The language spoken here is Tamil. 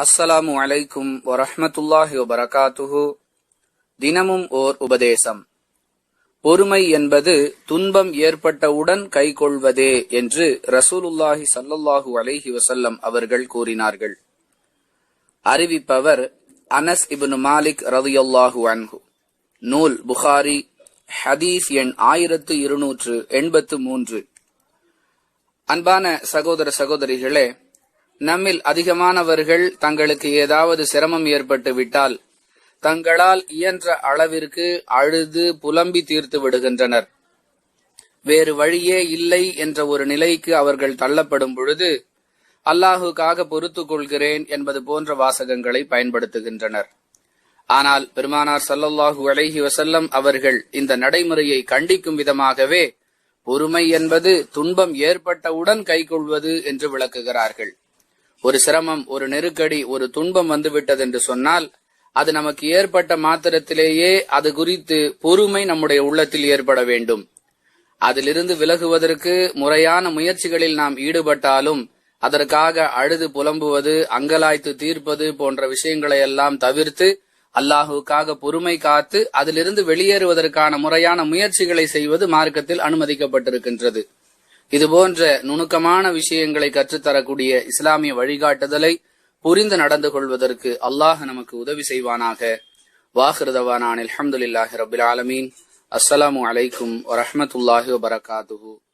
அஸ்ஸலாமு அலைக்கும் வரஹ்மத்துல்லாஹி வபரகாத்துஹு. தினமும் ஓர் உபதேசம். பொறுமை என்பது துன்பம் ஏற்பட்டவுடன் கைக்கொள்வதே என்று ரசூலுல்லாஹி சல்லல்லாஹு அலைஹி வசல்லம் அவர்கள் கூறினார்கள். அறிவிப்பவர் அனஸ் இப்னு மாலிக் ரதியுல்லாஹு அன்ஹு. நூல் புகாரி ஹதீஸ் எண் ஆயிரத்து இருநூற்று எண்பத்து மூன்று. அன்பான சகோதர சகோதரிகளே நம்மில் அதிகமானவர்கள் தங்களுக்கு ஏதாவது சிரமம் ஏற்பட்டு விட்டால் தங்களால் இயன்ற அளவிற்கு அழுது புலம்பி தீர்த்து விடுகின்றனர். வேறு வழியே இல்லை என்ற ஒரு நிலைக்கு அவர்கள் தள்ளப்படும் பொழுது அல்லாஹுக்காக பொறுத்துக் கொள்கிறேன் என்பது போன்ற வாசகங்களை பயன்படுத்துகின்றனர். ஆனால் பெருமானார் சல்லல்லாஹு அலைஹி வசல்லம் அவர்கள் இந்த நடைமுறையை கண்டிக்கும் விதமாகவே பொறுமை என்பது துன்பம் ஏற்பட்டவுடன் கைக்கொள்வது என்று விளக்குகிறார்கள். ஒரு சிரமம் ஒரு நெருக்கடி ஒரு துன்பம் வந்துவிட்டது என்று சொன்னால் அது நமக்கு ஏற்பட்ட மாத்திரத்திலேயே அது குறித்து பொறுமை நம்முடைய உள்ளத்தில் ஏற்பட வேண்டும். அதிலிருந்து விலகுவதற்கு முறையான முயற்சிகளில் நாம் ஈடுபட்டாலும் அதற்காக அழுது புலம்புவது அங்கலாய்த்து தீர்ப்பது போன்ற விஷயங்களை எல்லாம் தவிர்த்து அல்லாஹுக்காக பொறுமை காத்து அதிலிருந்து வெளியேறுவதற்கான முறையான முயற்சிகளை செய்வது மார்க்கத்தில் அனுமதிக்கப்பட்டிருக்கின்றது. இதுபோன்ற நுணுக்கமான விஷயங்களை கற்றுத்தரக்கூடிய இஸ்லாமிய வழிகாட்டுதலை புரிந்து நடந்து கொள்வதற்கு அல்லாஹ் நமக்கு உதவி செய்வானாக. வாஹிருதவானான் அலமதுல்லாஹி ரபில் ஆலமீன். அஸ்ஸலாமு அலைக்கும் வரஹமத்துல்லாஹி வபரகாத்துஹு.